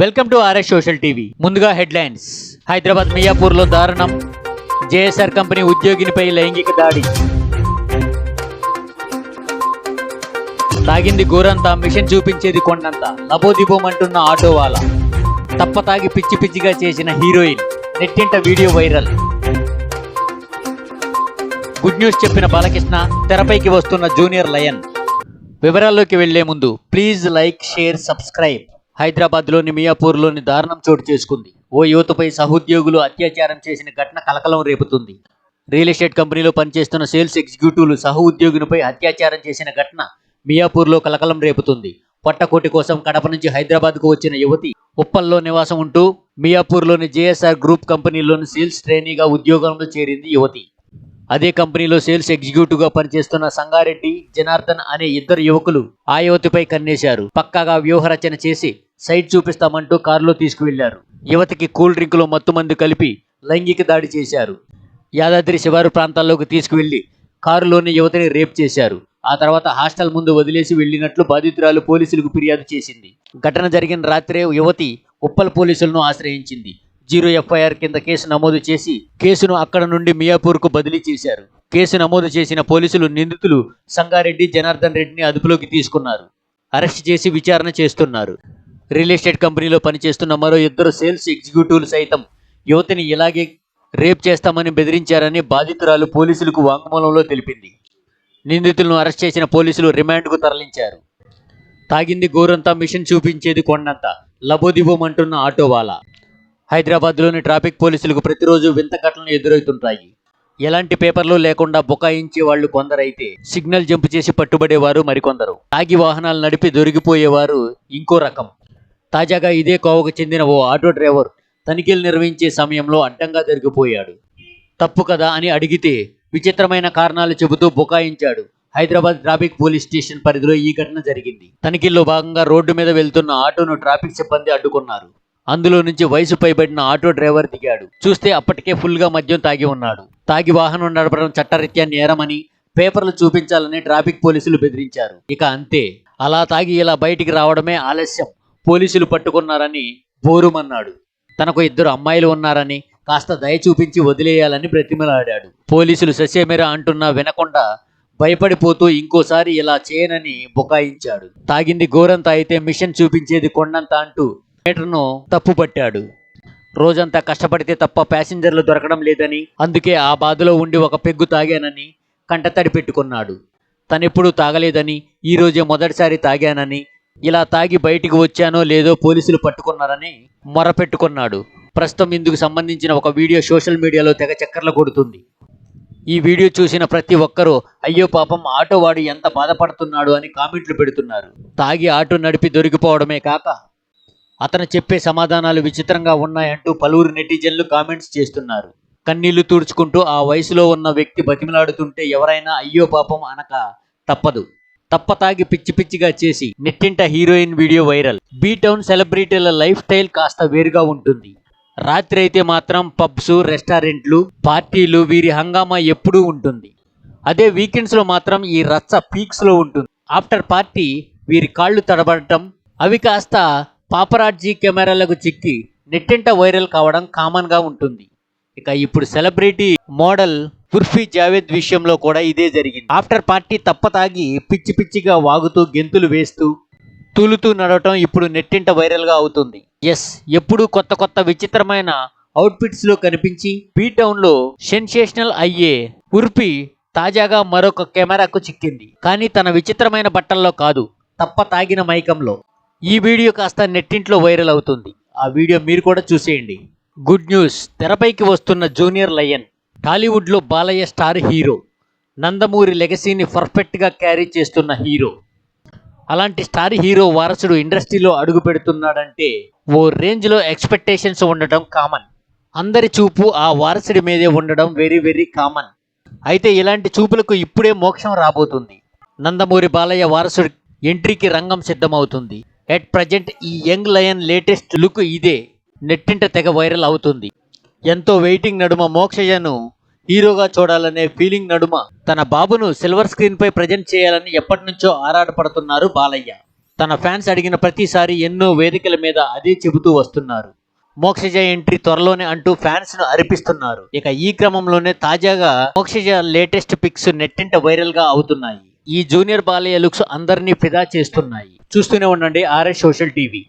Welcome to RS social TV ముందుగా headlines. Hyderabad మియాపూర్లో దారుణం. జేఎస్ఆర్ కంపెనీ ఉద్యోగినిపై లైంగిక దాడి. తాగింది గోరంతా మిషన్ చూపించేది కొండంత. లబోదిబోమంటున్న ఆటో వాళ్ళ తప్ప తాగి పిచ్చి పిచ్చిగా చేసిన హీరోయిన్. నెట్టింట వీడియో వైరల్. గుడ్ న్యూస్ చెప్పిన బాలకృష్ణ తెరపైకి వస్తున్న జూనియర్ లయన్. వివరాల్లోకి వెళ్ళే ముందు ప్లీజ్ లైక్ షేర్ సబ్స్క్రైబ్. హైదరాబాద్లోని మియాపూర్లోని దారుణం చోటు చేసుకుంది. ఓ యువతపై సహోద్యోగులు అత్యాచారం చేసిన ఘటన కలకలం రేపుతుంది. రియల్ ఎస్టేట్ కంపెనీలో పనిచేస్తున్న సేల్స్ ఎగ్జిక్యూటివ్లు సహోద్యోగినిపై అత్యాచారం చేసిన ఘటన మియాపూర్లో కలకలం రేపుతుంది. పట్టకోటి కోసం కడప నుంచి హైదరాబాద్కు వచ్చిన యువతి ఉప్పల్లో నివాసం ఉంటూ మియాపూర్లోని జేఎస్ఆర్ గ్రూప్ కంపెనీలోని సేల్స్ ట్రైనీగా ఉద్యోగంలో చేరింది యువతి. అదే కంపెనీలో సేల్స్ ఎగ్జిక్యూటివ్గా పనిచేస్తున్న సంగారెడ్డి జనార్దన్ అనే ఇద్దరు యువకులు ఆ యువతిపై కన్నేశారు. పక్కాగా వ్యూహరచన చేసి సైట్ చూపిస్తామంటూ కారులో తీసుకువెళ్ళారు యువతికి కూల్ డ్రింకులో మత్తు మందు కలిపి లైంగిక దాడి చేశారు. యాదాద్రి శివారు ప్రాంతాల్లోకి తీసుకువెళ్ళి కారులోని యువతిని రేప్ చేశారు. ఆ తర్వాత హాస్టల్ ముందు వదిలేసి వెళ్ళినట్లు బాధితురాలు పోలీసులకు ఫిర్యాదు చేసింది. ఘటన జరిగిన రాత్రే యువతి ఉప్పల్ పోలీసులను ఆశ్రయించింది. జీరో ఎఫ్ఐఆర్ కింద కేసు నమోదు చేసి కేసును అక్కడ నుండి మియాపూర్కు బదిలీ చేశారు. కేసు నమోదు చేసిన పోలీసులు నిందితులు సంగారెడ్డి జనార్దన్ రెడ్డిని అదుపులోకి తీసుకున్నారు. అరెస్ట్ చేసి విచారణ చేస్తున్నారు. రియల్ ఎస్టేట్ కంపెనీలో పనిచేస్తున్న మరో ఇద్దరు సేల్స్ ఎగ్జిక్యూటివ్లు సైతం యువతిని ఇలాగే రేప్ చేస్తామని బెదిరించారని బాధితురాలు పోలీసులకు వాంగ్మూలంలో తెలిపింది. నిందితులను అరెస్ట్ చేసిన పోలీసులు రిమాండ్కు తరలించారు. తాగింది గోరంతా మిషన్ చూపించేది కొండంత. లబోదిబోమంటున్న ఆటోవాలా. హైదరాబాద్లోని ట్రాఫిక్ పోలీసులకు ప్రతిరోజు వింత ఘటనలు ఎదురవుతుంటాయి. ఎలాంటి పేపర్లు లేకుండా బుకాయించే వాళ్ళు కొందరైతే సిగ్నల్ జంప్ చేసి పట్టుబడేవారు మరికొందరు. తాగి వాహనాలు నడిపి దొరికిపోయేవారు ఇంకో రకం. తాజాగా ఇదే కోవకు చెందిన ఓ ఆటో డ్రైవర్ తనిఖీలు నిర్వహించే సమయంలో అడ్డంగా దొరికిపోయాడు తప్పు కదా అని అడిగితే విచిత్రమైన కారణాలు చెబుతూ బుకాయించాడు హైదరాబాద్ ట్రాఫిక్ పోలీస్ స్టేషన్ పరిధిలో ఈ ఘటన జరిగింది. తనిఖీల్లో భాగంగా రోడ్డు మీద వెళ్తున్న ఆటోను ట్రాఫిక్ సిబ్బంది అడ్డుకున్నారు. అందులో నుంచి వయసు పైబడిన ఆటో డ్రైవర్ దిగాడు. చూస్తే అప్పటికే ఫుల్గా మద్యం తాగి ఉన్నాడు. తాగి వాహనం నడపడం చట్టరీత్యా నేరమని పేపర్లు చూపించాలని ట్రాఫిక్ పోలీసులు బెదిరించారు. ఇక అంతే. అలా తాగి ఇలా బయటికి రావడమే ఆలస్యం. పోలీసులు పట్టుకున్నారని బోరుమన్నాడు. తనకు ఇద్దరు అమ్మాయిలు ఉన్నారని కాస్త దయ చూపించి వదిలేయాలని బ్రతిమలాడాడు. పోలీసులు ససేమిరా అంటున్నా వినకుండా భయపడిపోతూ ఇంకోసారి ఇలా చేయనని బుకాయించాడు. తాగింది గోరంత అయితే మిషన్ చూపించేది కొండంత అంటూ మీటర్ను తప్పుపట్టాడు. రోజంతా కష్టపడితే తప్ప ప్యాసింజర్లు దొరకడం లేదని అందుకే ఆ బాధలో ఉండి ఒక పెగ్గు తాగానని కంటతడి పెట్టుకున్నాడు. తనెప్పుడు తాగలేదని ఈ రోజే మొదటిసారి తాగానని ఇలా తాగి బయటికి వచ్చానో లేదో పోలీసులు పట్టుకున్నారని మొరపెట్టుకున్నాడు. ప్రస్తుతం ఇందుకు సంబంధించిన ఒక వీడియో సోషల్ మీడియాలో తెగ చక్కర్లు కొడుతుంది. ఈ వీడియో చూసిన ప్రతి ఒక్కరూ అయ్యో పాపం ఆటో వాడు ఎంత బాధపడుతున్నాడు అని కామెంట్లు పెడుతున్నారు. తాగి ఆటో నడిపి దొరికిపోవడమే కాక అతను చెప్పే సమాధానాలు విచిత్రంగా ఉన్నాయంటూ పలువురు నెటిజన్లు కామెంట్స్ చేస్తున్నారు. కన్నీళ్ళు తుడుచుకుంటూ ఆ వయసులో ఉన్న వ్యక్తి బతిమలాడుతుంటే ఎవరైనా అయ్యో పాపం అనక తప్పదు. తప్ప తాగి పిచ్చి పిచ్చిగా చేసి నెట్టింట heroine video viral. B town సెలబ్రిటీల life style కాస్త వేరుగా ఉంటుంది. రాత్రి అయితే మాత్రం పబ్స్ రెస్టారెంట్లు పార్టీలు వీరి హంగామా ఎప్పుడూ ఉంటుంది. అదే వీకెండ్స్లో మాత్రం ఈ రచ్చ పీక్స్లో ఉంటుంది. ఆఫ్టర్ పార్టీ వీరి కాళ్ళు తడబడటం అవి కాస్త పాపరాజీ కెమెరాలకు చిక్కి నెట్టింట వైరల్ కావడం కామన్గా ఉంటుంది. ఇక ఇప్పుడు సెలబ్రిటీ మోడల్ ఉర్ఫీ జావేద్ విషయంలో కూడా ఇదే జరిగింది. ఆఫ్టర్ పార్టీ తప్ప తాగి పిచ్చి పిచ్చిగా వాగుతూ గెంతులు వేస్తూ తూలుతూ నడవటం ఇప్పుడు నెట్టింట వైరల్గా అవుతుంది. ఎస్ ఎప్పుడూ కొత్త కొత్త విచిత్రమైన అవుట్ఫిట్స్లో కనిపించి బీ లో సెన్సేషనల్ అయ్యే ఉర్పి తాజాగా మరొక కెమెరాకు చిక్కింది. కానీ తన విచిత్రమైన బట్టల్లో కాదు తప్ప తాగిన మైకంలో. ఈ వీడియో కాస్త నెట్టింట్లో వైరల్ అవుతుంది. ఆ వీడియో మీరు కూడా చూసేయండి. గుడ్ న్యూస్ తెరపైకి వస్తున్న జూనియర్ లయన్. టాలీవుడ్లో బాలయ్య స్టార్ హీరో. నందమూరి లెగసీని పర్ఫెక్ట్గా క్యారీ చేస్తున్న హీరో. అలాంటి స్టార్ హీరో వారసుడు ఇండస్ట్రీలో అడుగు పెడుతున్నాడంటే ఓ రేంజ్లో ఎక్స్పెక్టేషన్స్ ఉండటం కామన్. అందరి చూపు ఆ వారసుడి మీదే ఉండడం వెరీ వెరీ కామన్. అయితే ఇలాంటి చూపులకు ఇప్పుడే మోక్షం రాబోతుంది. నందమూరి బాలయ్య వారసుడి ఎంట్రీకి రంగం సిద్ధమవుతుంది. ఎట్ ప్రజెంట్ ఈ యంగ్ లయన్ లేటెస్ట్ లుక్ ఇదే. నెట్టింట తెగ వైరల్ అవుతుంది. ఎంతో వెయిటింగ్ నడుమ మోక్షయ్యను హీరోగా చూడాలనే ఫీలింగ్ నడుమ. తన బాబును సిల్వర్ స్క్రీన్ పై ప్రజెంట్ చేయాలని ఎప్పటి నుంచో ఆరాటపడుతున్నారు బాలయ్య. తన ఫ్యాన్స్ అడిగిన ప్రతిసారి ఎన్నో వేదికల మీద అదే చెబుతూ వస్తున్నారు. మోక్షజ ఎంట్రీ త్వరలోనే అంటూ ఫ్యాన్స్ను అరిపిస్తున్నారు. ఇక ఈ క్రమంలోనే తాజాగా మోక్షజ లేటెస్ట్ పిక్స్ నెట్టింట వైరల్గా అవుతున్నాయి. ఈ జూనియర్ బాలయ్య లుక్స్ అందరినీ ఫిదా చేస్తున్నాయి. చూస్తూనే ఉండండి ఆర్ఎస్ సోషల్ టీవీ